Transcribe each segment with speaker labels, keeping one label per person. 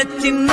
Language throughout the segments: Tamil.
Speaker 1: சின்ன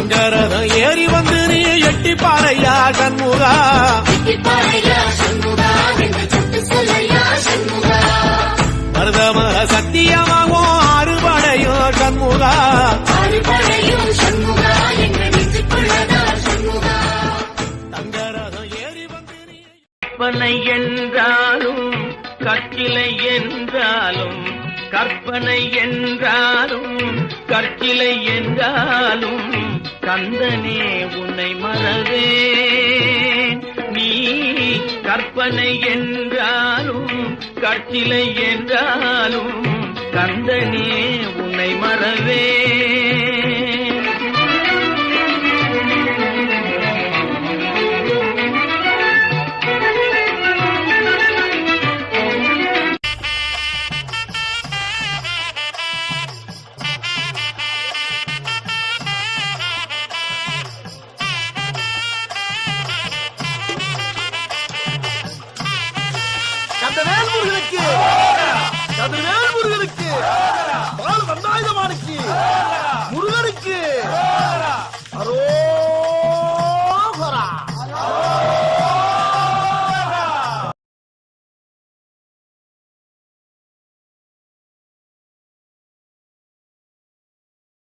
Speaker 1: தங்கரதம் ஏறி வந்து நீ எட்டி பாறையா சண்முகா. மருதமர சத்தியமாவோ ஆறுபடையோ சண்முகா.
Speaker 2: கற்பனை என்றாலும் கற்கிலை என்றாலும் கற்பனை என்றாலும் கற்கிலை என்றாலும் கந்தனே உன்னை மறவே நீ கற்பனை என்றாலும் கட்டிலை என்றாலும் கந்தனே
Speaker 3: aqui! Tá brilhando?